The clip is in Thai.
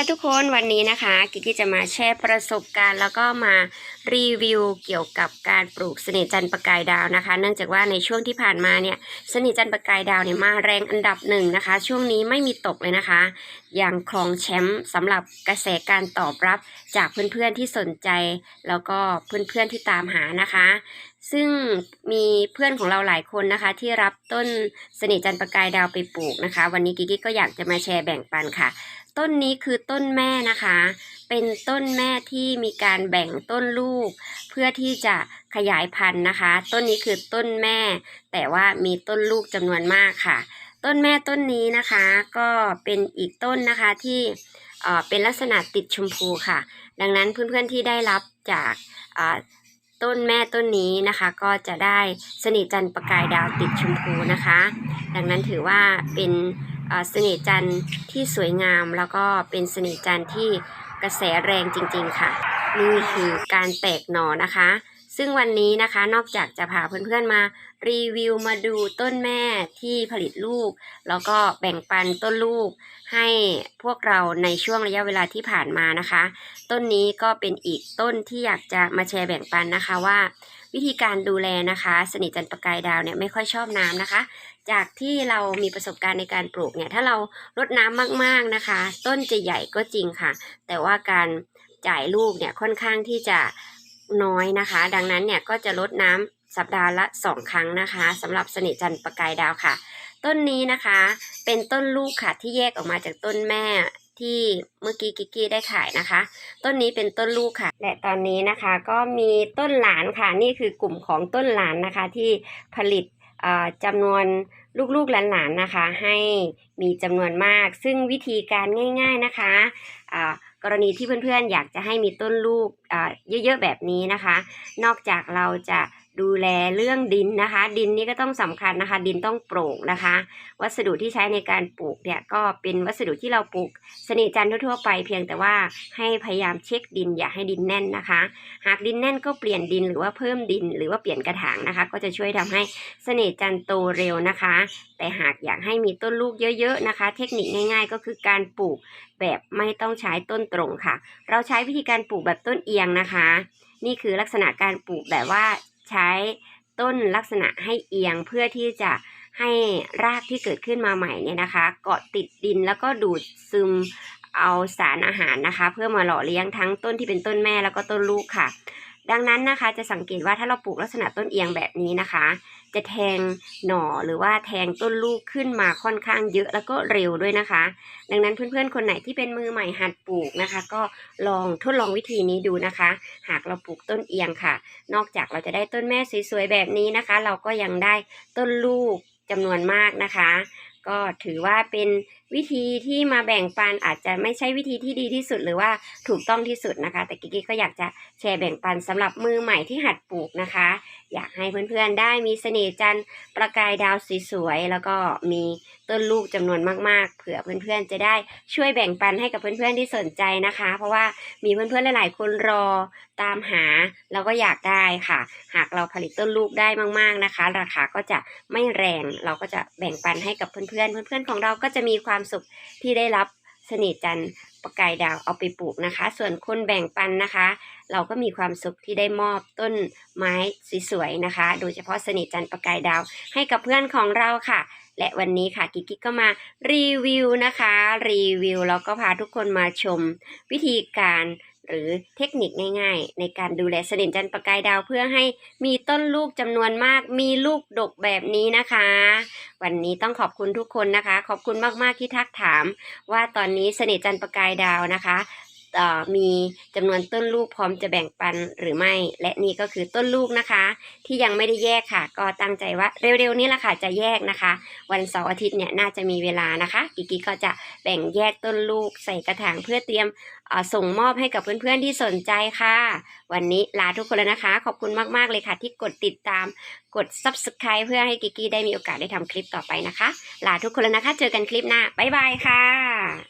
ค่ะทุกคนวันนี้นะคะกิกกี้จะมาแชร์ประสบการณ์ แล้วก็มารีวิวเกี่ยวกับการปลูกเสน่ห์จันประกายดาวนะคะ เนื่องจากว่าในช่วงที่ผ่านมาเนี่ยเสน่ห์จันประกายดาวเนี่ยมาแรงอันดับหนึ่งนะคะ ช่วงนี้ไม่มีตกเลยนะคะ อย่างครองแชมป์สำหรับกระแสการตอบรับจากเพื่อนๆที่สนใจ แล้วก็เพื่อนๆที่ตามหานะคะ ซึ่งมีเพื่อนของเราหลายคนนะคะ ที่รับต้นเสน่ห์จันประกายดาวไปปลูกนะคะ วันนี้กิกกี้ก็อยากจะมาแชร์แบ่งปันค่ะ ต้นนี้คือต้นแม่นะคะ เป็นต้นแม่ที่มีการแบ่งต้นลูก เพื่อที่จะขยายพันธุ์นะคะ ต้นนี้คือต้นแม่ แต่ว่ามีต้นลูกจำนวนมากค่ะ ต้นแม่ต้นนี้นะคะ ก็เป็นอีกต้นนะคะที่เป็นลักษณะติดชมพูค่ะ ดังนั้นเพื่อนๆที่ได้รับจากต้นแม่ต้นนี้นะคะ ก็จะได้สนิทจันประกายดาวติดชมพูนะคะ ดังนั้นถือว่าเป็น เอ่อเสน่ห์จันทร์ที่สวยงาม แล้วก็เป็นเสน่ห์จันทร์ที่กระแสแรงจริง ๆ ค่ะ นี่คือการแตกหนอนะคะ ซึ่งวันนี้นะคะนอกจากจะพาเพื่อนๆมารีวิวมาดูต้นแม่ที่ผลิตลูก แล้วก็แบ่งปันต้นลูกให้พวกเราในช่วงระยะเวลาที่ผ่านมานะคะ ต้นนี้ก็เป็นอีกต้นที่อยากจะมาแชร์แบ่งปันนะคะว่า วิธีการดูแลนะคะ สนิทจันประกายดาวเนี่ยไม่ค่อยชอบน้ำนะคะ จากที่เรามีประสบการณ์ในการปลูกเนี่ยถ้าเรารดน้ำมากๆนะคะ ต้นจะใหญ่ก็จริงค่ะ แต่ว่าการจ่ายลูกเนี่ยค่อนข้างที่จะ น้อยนะคะ ดังนั้นเนี่ยก็จะลดน้ำสัปดาห์ละสองครั้งนะคะสำหรับสนิทจันทร์ประกายดาวค่ะ ต้นนี้นะคะเป็นต้นลูกค่ะที่แยกออกมาจากต้นแม่ที่เมื่อกี้กิกกี้ได้ขายนะคะ ต้นนี้เป็นต้นลูกค่ะ และตอนนี้นะคะก็มีต้นหลานค่ะ นี่คือกลุ่มของต้นหลานนะคะที่ผลิตจำนวนลูกๆหลานๆนะคะ ให้มีจำนวนมาก ซึ่งวิธีการง่าย ๆนะคะอ่า กรณีที่เพื่อนๆ อยากจะให้มีต้นลูกอ่าเยอะๆแบบนี้นะคะ นอกจากเราจะ ดูแลเรื่องดินนะคะ ดินนี่ก็ต้องสำคัญนะคะ ดินต้องโปร่งนะคะ วัสดุที่ใช้ในการปลูกเนี่ยก็เป็นวัสดุที่เราปลูกเสน่ห์จันทร์ทั่วๆไป เพียงแต่ว่าให้พยายามเช็คดินอย่าให้ดินแน่นนะคะ หากดินแน่นก็เปลี่ยนดินหรือว่าเพิ่มดินหรือว่าเปลี่ยนกระถางนะคะ ก็จะช่วยทำให้เสน่จันทร์โตเร็วนะคะ แต่หากอยากให้มีต้นลูกเยอะๆนะคะ เทคนิคง่าย ๆ ก็คือการปลูกแบบไม่ต้องใช้ต้นตรงค่ะ เราใช้วิธีการปลูกแบบต้นเอียงนะคะ นี่คือลักษณะการปลูกแบบว่า ใช้ต้นลักษณะให้เอียงเพื่อที่จะให้รากที่เกิดขึ้นมาใหม่เนี่ยนะคะ เกาะติดดินแล้วก็ดูดซึมเอาสารอาหารนะคะ เพื่อมาหล่อเลี้ยงทั้งต้นที่เป็นต้นแม่แล้วก็ต้นลูกค่ะ ดังนั้นนะคะจะสังเกตว่าถ้าเราปลูกลักษณะต้นเอียงแบบนี้นะคะ จะแทงหน่อหรือว่าแทงต้นลูกขึ้นมาค่อนข้างเยอะแล้วก็เร็วด้วยนะคะ ดังนั้นเพื่อนๆคนไหนที่เป็นมือใหม่หัดปลูกนะคะ ก็ลองทดลองวิธีนี้ดูนะคะ หากเราปลูกต้นเอียงค่ะ นอกจากเราจะได้ต้นแม่สวยๆแบบนี้นะคะ เราก็ยังได้ต้นลูกจำนวนมากนะคะ ก็ถือว่าเป็น วิธีที่มาแบ่งปันอาจจะไม่ใช่วิธีที่ดีที่สุดหรือว่าถูกต้องที่สุดนะคะ แต่กิ๊กก็อยากจะแชร์แบ่งปันสำหรับมือใหม่ที่หัดปลูกนะคะ อยากให้เพื่อนๆได้มีเสน่ห์จันทร์ประกายดาวสวยๆแล้วก็มีต้นลูกจำนวนมากๆ เผื่อเพื่อนๆจะได้ช่วยแบ่งปันให้กับเพื่อนๆที่สนใจนะคะ เพราะว่ามีเพื่อนๆหลายๆคนรอตามหาแล้วก็อยากได้ค่ะ หากเราผลิตต้นลูกได้มาก ๆนะคะ ราคาก็จะไม่แรงเราก็จะแบ่งปันให้กับเพื่อนๆเพื่อนๆของเราก็จะมีความสุขที่ได้รับเสน่ห์จันทร์ประกายดาวเอาไปปลูกนะคะ ส่วนคนแบ่งปันนะคะ เราก็มีความสุขที่ได้มอบต้นไม้สวยๆนะคะ โดยเฉพาะเสน่ห์จันทร์ประกายดาว ให้กับเพื่อนของเราค่ะ และวันนี้ค่ะกิกกิ๊กก็มารีวิวนะคะ รีวิวแล้วก็พาทุกคนมาชม วิธีการหรือเทคนิคง่ายๆ ในการดูแลสน่ห์จันทร์ประกายดาวเพื่อให้มีต้นลูกจำนวนมาก มีลูกดกแบบนี้นะคะ วันนี้ต้องขอบคุณทุกคนนะคะ ขอบคุณมากๆที่ทักถาม ว่าตอนนี้เสน่ห์จันประกายดาวนะคะ มีจำนวนต้นลูกพร้อมจะแบ่งปันหรือไม่ และนี่ก็คือต้นลูกนะคะ ที่ยังไม่ได้แยกค่ะ ก็ตั้งใจว่าเร็วๆนี้แหละค่ะจะแยกนะคะ วันเสาร์อาทิตย์เนี่ยน่าจะมีเวลานะคะ กิกกิก็จะแบ่งแยกต้นลูกใส่กระถางเพื่อเตรียมส่งมอบให้กับเพื่อนๆที่สนใจค่ะ วันนี้ลาทุกคนแล้วนะคะ ขอบคุณมากๆเลยค่ะ ที่กดติดตามกด subscribe เพื่อให้กิกิได้มีโอกาสได้ทำคลิปต่อไปนะคะ ลาทุกคนแล้วนะคะ เจอกันคลิปหน้าบ๊ายบายค่ะ